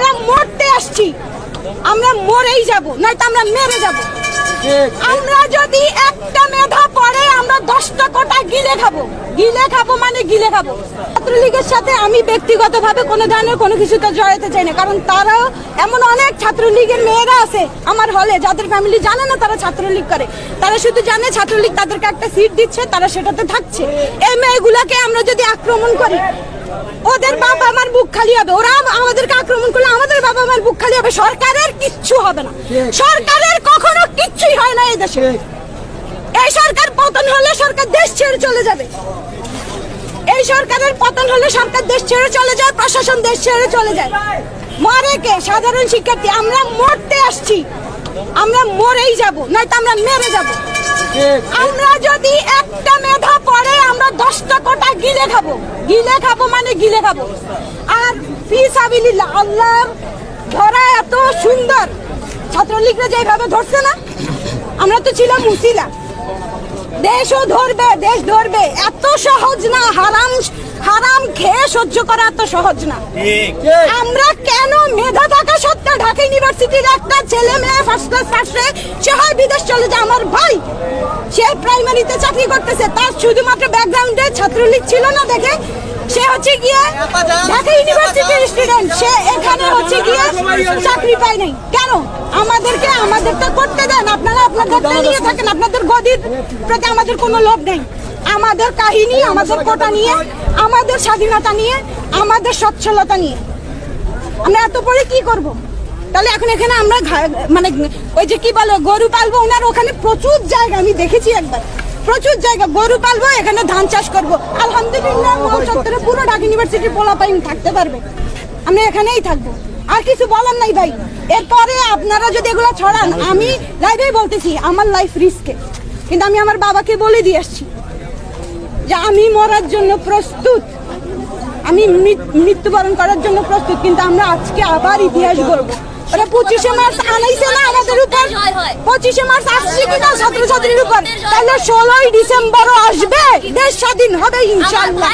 আমরা মরতে আসছি। আমরা মরেই যাব, নয়তো আমরা মেরে যাব। আমরা যদি একটা মেধা পড়ে, আমরা দশটা কোটা গিলে খাব। গিলে খাব মানে গিলে খাব। ছাত্রলীগের সাথে আমি ব্যক্তিগতভাবে কোনো ধরনের কোনো কিছুতে জড়াতে চাই না, কারণ তারাও এমন অনেক ছাত্রলীগের মেয়েরা আছে আমার হলে, যাদের ফ্যামিলি জানে না তারা ছাত্রলীগ করে। তারা শুধু জানে ছাত্রলীগ তাদেরকে একটা সিট দিচ্ছে, তারা সেটাতে থাকছে। এই মেয়েগুলাকে আমরা যদি আক্রমণ করি, ওদের খালি হবে। ওরা আমাদেরকে আক্রমণ করলে আমাদের বাবা বুক খালি হবে। সরকারের কিচ্ছু হবে না। সরকারের কখনো কিচ্ছুই হয় না এই দেশে। এই সরকার পতন হলে সরকার দেশ ছেড়ে চলে যাবে। এই সরকারের পতন হলে সরকার দেশ ছেড়ে চলে যায় প্রশাসন দেশ ছেড়ে চলে যায়। মরে কে? সাধারণ শিক্ষার্থী। আমরা মরতে আসছি। আমরা মরেই যাব নয়তো আমরা মেরে যাব। আমরা যদি একটা মেধা পড়ে আমরা দশটা গিলে খাব। গিলে খাব মানে গিলে খাব। আর ফিসাবিলিল্লাহ আল্লাহর ধরা এত সুন্দর। ছাত্রলীগরা যেভাবে ধরছে না, আমরা তো ছিলাম মুসিলা দেশও ধরবে দেশ ধরবে। এত সহজ না হারাম হারাম খেয়ে সহ্য করা এত সহজ না। আমরা কেন মেধা থাকা সত্ত্বেও ঢাকা ইউনিভার্সিটির একটা ছেলে মেয়ে ফার্স্ট ক্লাস ফার্স্টে সে হয় বিদেশ চলে যায়। আমার ভাই সে প্রাইমারিতে চাকরি করতেছে। তার শুধুমাত্র ব্যাকগ্রাউন্ডে ছাত্রলীগ ছিল না দেখে সে হচ্ছে গিয়ে ঢাকা ইউনিভার্সিটির স্টুডেন্ট সে এখানে হচ্ছে গিয়ে চাকরি পায় নাই। কেন? আমাদেরকে আমাদেরটা করতে দেন। আপনারা আপনাদেরটা নিয়ে থাকেন। আপনাদের গদির প্রতি আমাদের কোনো লোভ নেই। আমাদের কাহিনী, আমাদের কোটা নিয়ে, আমাদের স্বাধীনতা নিয়ে, আমাদের সচ্ছলতা নিয়ে। আমরা এত পরে কি করব? তাহলে এখন এখানে আমরা মানে ওই যে কি বলে, গরু পালবো ওনার ওখানে প্রচুর জায়গা। আমি দেখেছি একবার। প্রচুর জায়গা গরু পালবো এখানে ধান চাষ করব। আলহামদুলিল্লাহ চত্বরে পুরো ঢাকা ইউনিভার্সিটির পোলাপাইন থাকতে পারবে। আমরা এখানেই থাকব। আর কিছু বলার নাই ভাই। এরপরে আপনারা যদি এগুলো ছড়ান আমি লাইভেই বলতেছি আমার লাইফ রিস্কে কিন্তু আমি আমার বাবাকে বলে দিয়ে আসছি যে আমি মরার জন্য প্রস্তুত। আমি মৃত্যুবরণ করার জন্য প্রস্তুত কিন্তু আমরা আজকে আবার ইতিহাস বলব ওরা পঁচিশে মার্চ আনাইছে না আমাদের উপর। পঁচিশে মার্চ আসছে কিনা ছাত্রছাত্রীর উপর তাহলে ষোলোই ডিসেম্বরও আসবে, দেশ স্বাধীন হবে ইনশাল্লাহ